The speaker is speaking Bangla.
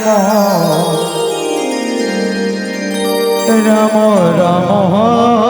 রাম রাম রাম